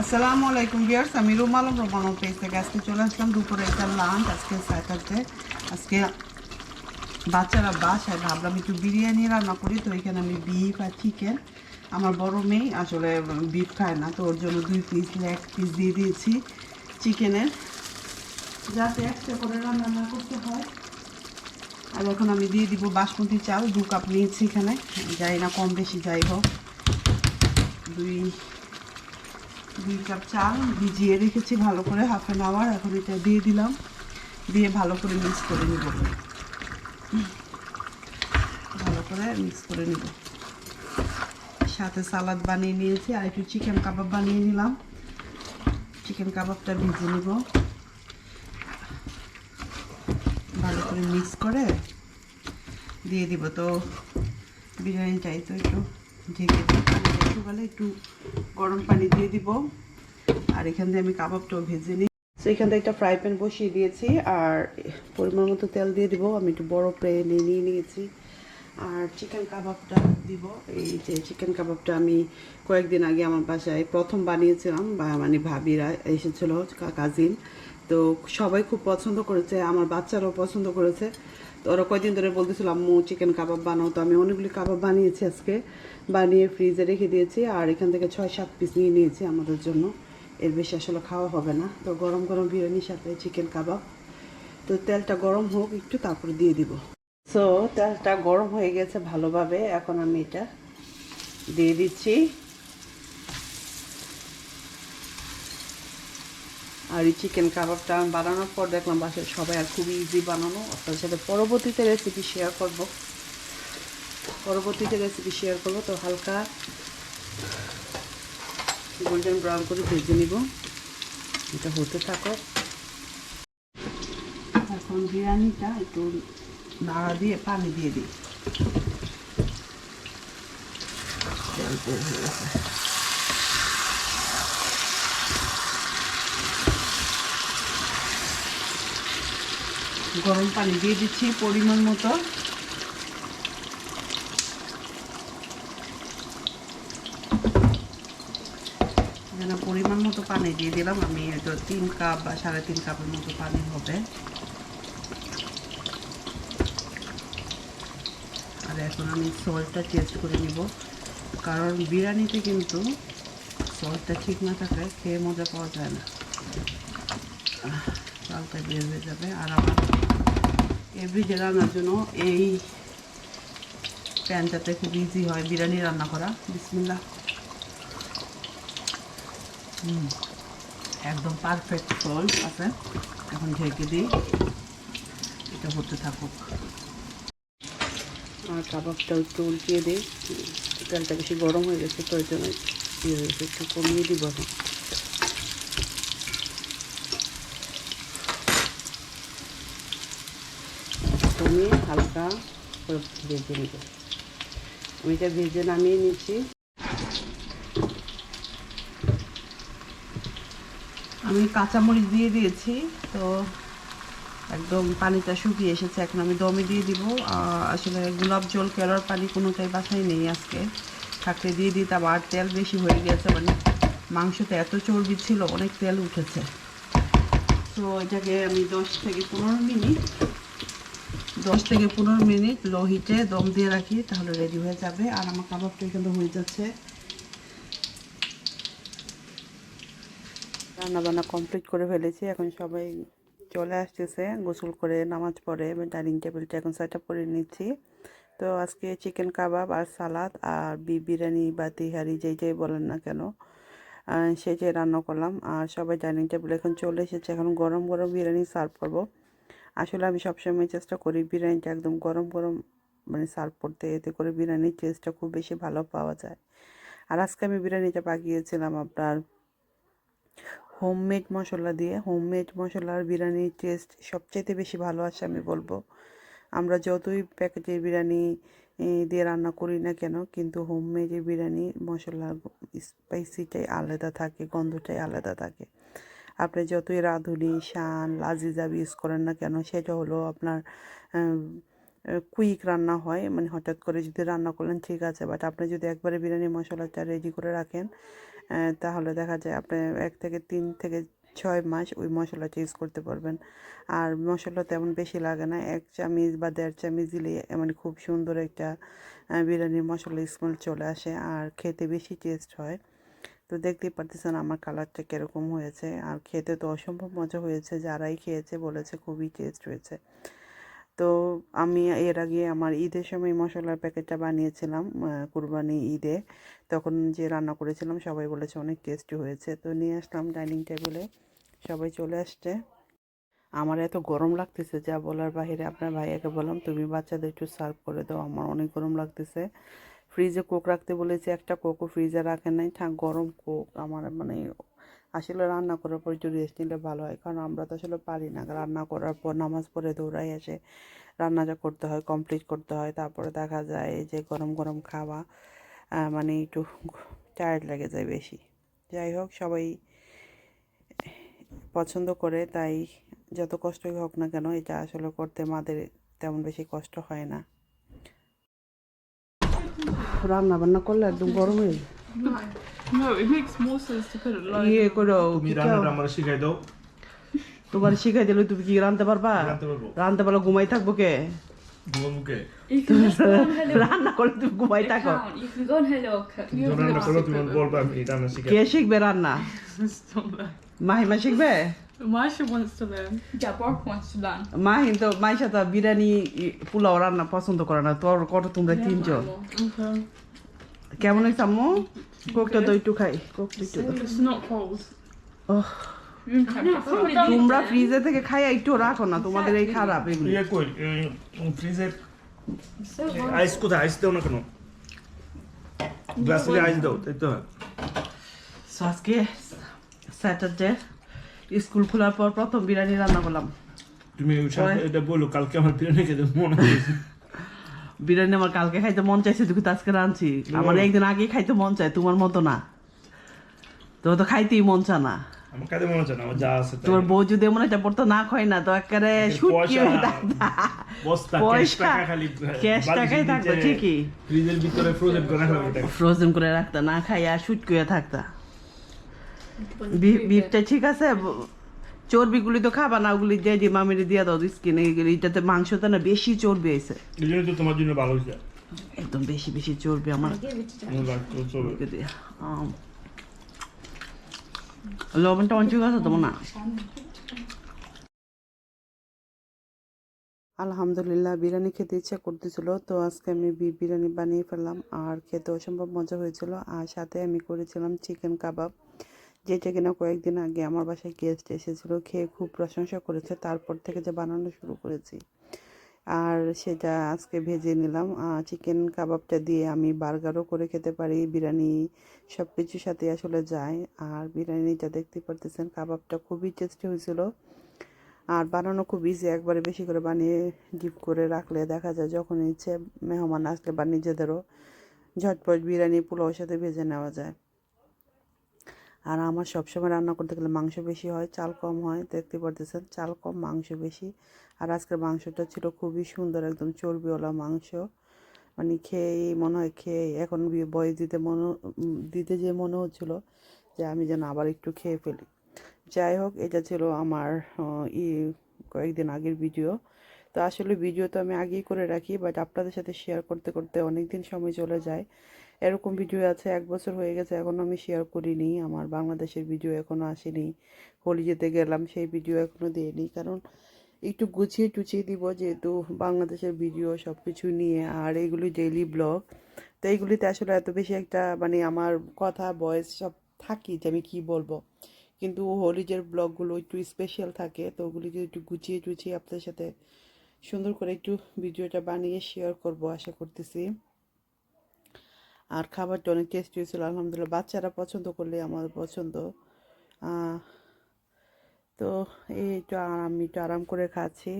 আসসালামু আলাইকুম বিয়ার্স আমি রুম আলম রোমানো পেজ থেকে আজকে চলে আসলাম দুপুরে একটা লাঞ্চ আজকে স্যাটারডে আজকে বাচ্চারা বাসায়, ভাবলাম একটু বিরিয়ানি রান্না করি, তো এখানে আমি বিফ আর চিকেন আমার বড় মেয়ে আসলে বিফ খায় না, তো ওর জন্য দুই পিস লেগ পিস দিয়ে দিয়েছি চিকেনের যাতে একটা করে রান্না না করতে হয়। আর এখন আমি দিয়ে দিব বাসমতি চাল, দু কাপ নিয়েছি এখানে। যাই না, কম বেশি যাই হোক। দুই দুই কাপ চাল ভিজিয়ে রেখেছি ভালো করে হাফ অ্যান আওয়ার এখন এটা দিয়ে দিলাম। দিয়ে ভালো করে মিক্স করে নিব। ভালো করে মিক্স করে নিব। সাথে সালাদ বানিয়ে নিয়েছি আর একটু চিকেন কাবাব বানিয়ে নিলাম। চিকেন কাবাবটা ভিজে নিব। ভালো করে মিক্স করে দিয়ে দিব। তো বিরিয়ানিটাই তো একটু ঢেকে শুকালে একটু গরম পানি দিয়ে দিব। আর এখান দিয়ে আমি কাবাবটাও ভেজে নিই। তো এখান থেকে একটা ফ্রাই প্যান বসিয়ে দিয়েছি। আর পরিমাণ মতো তেল দিয়ে দিব। আমি একটু বড় প্যানে নিয়ে নিয়েছি। আর চিকেন কাবাবটা দিব। এই যে চিকেন কাবাবটা আমি কয়েকদিন আগে আমার বাসায় প্রথম বানিয়েছিলাম। বা মানে ভাবিরা এসেছিল কাজিন। তো সবাই খুব পছন্দ করেছে। আমার বাচ্চারাও পছন্দ করেছে। তো ওরা কয়দিন ধরে বলতেছিল, আম্মু চিকেন কাবাব বানাও। তো আমি অনেকগুলি কাবাব বানিয়েছি আজকে। বানিয়ে ফ্রিজে রেখে দিয়েছি আর এখান থেকে ছয়, সাত পিস নিয়ে নিয়েছি আমাদের জন্য। এর বেশি আসলে খাওয়া হবে না। তো গরম গরম বিরিয়ানির সাথে চিকেন কাবাব তো তেলটা গরম হোক, একটু তারপরে দিয়ে দিব। সো তেলটা গরম হয়ে গেছে ভালোভাবে। এখন আমি এটা দিয়ে দিচ্ছি। আর এই চিকেন কাবাবটা আমি বানানোর পর দেখলাম বাসায় সবাই আর খুবই ইজি বানানো। আপনার সাথে পরবর্তীতে রেসিপি শেয়ার করব। পরবর্তীতে রেসিপি শেয়ার করব, তো হালকা গোল্ডেন ব্রাউন করে ভেজে নিব। এটা হতে থাকো এখন বিরিয়ানিটা একটু নাড়া দিয়ে পানি দিয়ে দিই তেল তেল হয়ে গেছে গরম পানি দিয়ে দিচ্ছি পরিমাণ মতো। এখানে পরিমাণ মতো পানি দিয়ে দিলাম, আমি হয়তো তিন কাপ বা সাড়ে তিন কাপের মতো পানি হবে। আর এখন আমি সল্টটা টেস্ট করে নিব, কারণ বিরিয়ানিতে কিন্তু সল্টটা ঠিক না থাকলে খেয়ে মজা পাওয়া যায় না। চালটা বের হয়ে যাবে। আর আমার এভরিডে রান্নার জন্য এই প্যানটাতে খুব ইজি হয় বিরিয়ানি রান্না করা। বিসমিল্লা একদম পারফেক্ট সল্ট আছে। এখন ঢেকে দিই। এটা হতে থাকুক। আর কাবাবটা একটু উল্টিয়ে দিই। তেলটা বেশি গরম হয়ে গেছে, তো ওই জন্য ইয়ে একটু কমিয়ে দিব এখন তুমি হালকা করে ভেজে নেবে। এটা ভেজে নামিয়ে নিচ্ছি। আমি কাঁচামরিচ দিয়ে দিয়েছি, তো একদম পানিটা শুকিয়ে এসেছে। এখন আমি দমে দিয়ে দিব। আসলে গোলাপ জল, কেরার পানি কোনোটাই বাসায় নেই আজকে। থাকলে দিয়ে দিই দিতাম, আর তেল বেশি হয়ে গেছে মানে মাংসতে এত চর্বি ছিল, অনেক তেল উঠেছে। তো এটাকে আমি দশ থেকে পনেরো মিনিট দশ থেকে পনেরো মিনিট লো হিটে দম দিয়ে রাখি তাহলে রেডি হয়ে যাবে। আর আমার কাবাবটা এখানে হয়ে যাচ্ছে। রান্না বান্না কমপ্লিট করে ফেলেছি। এখন সবাই চলে আসতেছে গোসল করে নামাজ পড়ে। ডাইনিং টেবিলটা এখন সেট আপ করে নিচ্ছি। তো আজকে চিকেন কাবাব আর সালাদ আর বি বিরিয়ানি বা তিহারি যেই যেই বলেন না কেন আহ, সেটাই রান্না করলাম। আর সবাই ডাইনিং টেবিল এখন চলে এসেছে। এখন গরম গরম বিরিয়ানি সার্ভ করব। আসলে আমি সবসময় চেষ্টা করি বিরিয়ানিটা একদম গরম গরম মানে সার্ভ করতে। এতে করে বিরিয়ানির টেস্টটা খুব বেশি ভালো পাওয়া যায়। আর আজকে আমি বিরিয়ানিটা পাকিয়েছিলাম আপনার হোমমেড মশলা দিয়ে। হোমমেড মশলার বিরিয়ানির টেস্ট সবচাইতে বেশি ভালো আসে আমি বলব। আমরা যতই প্যাকেটের বিরিয়ানি দিয়ে রান্না করি না কেন, কিন্তু হোমমেডের বিরিয়ানি মশলার স্পাইসিটাই আলাদা থাকে, গন্ধটাই আলাদা থাকে। আপনি যতই রাঁধুনি, শান, লাজিজাব ইউজ করেন না কেন, সেটা হলো আপনার কুইক রান্না হয়। মানে হঠাৎ করে যদি রান্না করলেন, ঠিক আছে। বাট আপনি যদি একবারে বিরিয়ানি মশলাটা রেডি করে রাখেন তাহলে দেখা যায় আপনি এক থেকে তিন থেকে ছয় মাস ওই মশলাটা ইউজ করতে পারবেন। আর মশলা তেমন বেশি লাগে না। এক চামচ বা দেড় চামচ দিলে মানে খুব সুন্দর একটা বিরিয়ানির মশলা স্মেল চলে আসে। আর খেতে বেশি টেস্ট হয়। তো দেখতেই পারতেছেন আমার কালারটা কীরকম হয়েছে। আর খেতে তো অসম্ভব মজা হয়েছে, যারাই খেয়েছে বলেছে খুবই টেস্ট হয়েছে তো আমি এর আগে আমার ঈদের সময় মশলার প্যাকেটটা বানিয়েছিলাম কুরবানি ঈদে। তখন যে রান্না করেছিলাম, সবাই বলেছে অনেক টেস্টি হয়েছে। তো নিয়ে আসলাম ডাইনিং টেবিলে সবাই চলে আসছে। আমার এত গরম লাগতেছে, যা বলার বাইরে আপনার ভাইয়াকে বললাম, তুমি বাচ্চাদের একটু সার্ভ করে দাও, আমার অনেক গরম লাগতেছে। ফ্রিজে কোক রাখতে বলেছে, একটা কোকও ফ্রিজে রাখে নাই। থাক, গরম কোক আমার মানে আসলে রান্না করার পর একটু রেস্ট নিলে ভালো হয়। কারণ আমরা তো আসলে পারি না। রান্না করার পর নামাজ পড়ে দৌড়াই এসে রান্নাটা করতে হয় কমপ্লিট করতে হয়। তারপরে দেখা যায় যে গরম গরম খাওয়া মানে একটু টায়ার্ড লেগে যায় বেশি। যাই হোক, সবাই পছন্দ করে, তাই যত কষ্টই হোক না কেন এটা আসলে করতে মাদের তেমন বেশি কষ্ট হয় না। রান্না বান্না করলে একদম গরমে No, it makes more sense to put it low. ইয়ে করো তুমি রান্নাটা আমার শিখাই দাও তোমার শিখাই দিলে তুমি কি রাঁধতে পারবা রাঁধতে পারব। রাঁধতে পারলে ঘুমাই থাকব কে রান্না করে তুমি ঘুমাই থাকো রান্না করো তুমি বলবা আমি রান্না শিখাই কে শিখবে রান্না Stop that. মাহিমা শিখবে Maisha wants to learn. Yeah, wants to learn. Mahim তো মাইশা তো বিরিয়ানি ই- পোলাও রান্না পছন্দ করে না তোর কত তোমরা তিনজন কেমন হয়েছে আম্মু কোকটা তো একটু খাই কোক একটু তোমরা ফ্রিজে থেকে খাই একটু রাখো না তোমাদের এই খারাপ এগুলি. আইস কোথায় আইস দাও না কেন গ্লাস আইস দাও তাই তো আজকে স্যাটারডে স্কুল খোলার পর প্রথম বিরিয়ানি রান্না করলাম। তুমি এটা বলো কালকে আমার বিরিয়ানি খেতে মনে হয়েছে বিরিয়ানি আমার কালকে খাইতে মন চাইছে তুই তো আজকে রাঁধছি। আমার একদিন আগে খাইতে মন চায় তোমার মতো না। তোমার তো খাইতেই মন চা না। আমার কাছে মনে না আমার যা আছে। তোমার বউ যদি এমন একটা পড়তো না খাই না তো একেবারে শুটকি বস্তা পয়সা টাকা খালি ক্যাশ টাকাই থাকতো ঠিকই। ফ্রিজের ভিতরে ফ্রোজেন করে এটা ফ্রোজেন করে রাখতা না খাই আর শুটকি হয়ে থাকতা। বিফটা ঠিক আছে চর্বিগুলি তো খাবা না ওগুলি দিয়ে দিয়ে মামিরে দিয়ে দাও স্কিনে এটাতে মাংসতে না বেশি চর্বি আছে। এই জন্য তো তোমার জন্য ভালো হয়েছে। একদম বেশি বেশি চর্বি আমার। লবণটা অঞ্চল আছে তোমার না আলহামদুলিল্লাহ বিরিয়ানি খেতে ইচ্ছা করতেছিল তো আজকে আমি বি- বিরিয়ানি বানিয়ে ফেললাম আর খেতে অসম্ভব মজা হয়েছিল আর সাথে আমি করেছিলাম চিকেন কাবাব যেটা কিনা কয়েকদিন আগে আমার বাসায় গেস্ট এসেছিল, খেয়ে খুব প্রশংসা করেছে। তারপর থেকে যে বানানো শুরু করেছি। আর সেটা আজকে ভেজে নিলাম। চিকেন কাবাবটা দিয়ে আমি বার্গারও করে খেতে পারি। বিরিয়ানি সব কিছুর সাথে আসলে যায়। আর বিরিয়ানিটা দেখতে পারতেছেন কাবাবটা খুবই টেস্টি হয়েছিল। আর বানানো খুব ইজি একবারে বেশি করে বানিয়ে ডিপ করে রাখলে দেখা যায় যখন ইচ্ছে, মেহমান আসলে বা নিজেদেরও ঝটপট বিরিয়ানি পোলাওর সাথে ভেজে নেওয়া যায়। আর আমার সবসময় রান্না করতে গেলে মাংস বেশি হয়, চাল কম হয়, দেখতে পারতেছেন? চাল কম, মাংস বেশি। আর আজকের মাংসটা ছিল খুবই সুন্দর, একদম চর্বিওয়ালা মাংস। মানে খেয়েই মনে হয় খেয়ে এখন বয়স দিতে মনে, দিতে যে মনে হচ্ছিল যে আমি যেন আবার একটু খেয়ে ফেলি। যাই হোক, এটা ছিল আমার ই, কয়েকদিন আগের ভিডিও। তো আসলে ভিডিও তো আমি আগেই করে রাখি বাট আপনাদের সাথে শেয়ার করতে করতে অনেক দিন সময় চলে যায়। এরকম ভিডিও আছে, এক বছর হয়ে গেছে এখনও আমি শেয়ার করিনি। আমার বাংলাদেশের ভিডিও এখনও আসেনি। হোলি যেতে গেলাম, সেই ভিডিও এখনও দিইনি। কারণ একটু গুছিয়ে টুছিয়ে দিব, যেহেতু বাংলাদেশের ভিডিও সব কিছু নিয়ে, আর এগুলি ডেইলি ব্লগ তো এইগুলিতে আসলে এত বেশি একটা মানে আমার কথা ভয়েস সব থাকি যে আমি কি বলব। কিন্তু হোলিজের ব্লগগুলো একটু স্পেশাল থাকে, তো ওগুলিকে একটু গুছিয়ে টুছিয়ে আপনাদের সাথে সুন্দর করে একটু ভিডিওটা বানিয়ে শেয়ার করব, আশা করতেছি। আর খাবারটা অনেক টেস্টি হয়েছিল, আলহামদুলিল্লাহ। বাচ্চারা পছন্দ করলে আমার পছন্দ। তো এই একটু আমি একটু আরাম করে খাচ্ছি।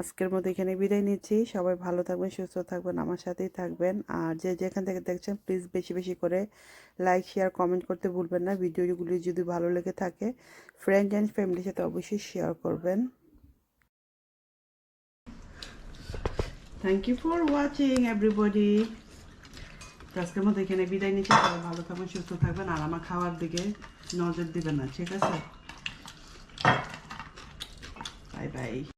আজকের মতো এখানে বিদায় নিচ্ছি। সবাই ভালো থাকবেন, সুস্থ থাকবেন, আমার সাথেই থাকবেন। আর যে যেখান থেকে দেখছেন প্লিজ বেশি বেশি করে লাইক শেয়ার কমেন্ট করতে ভুলবেন না। ভিডিওগুলি যদি ভালো লেগে থাকে ফ্রেন্ড অ্যান্ড ফ্যামিলির সাথে অবশ্যই শেয়ার করবেন। Thank you for watching everybody আজকের মধ্যে এখানে বিদায় নিচ্ছি, সবাই ভালো থাকবেন, সুস্থ থাকবেন, আর আমার খাওয়ার দিকে নজর দিবেন না, ঠিক আছে? Bye bye.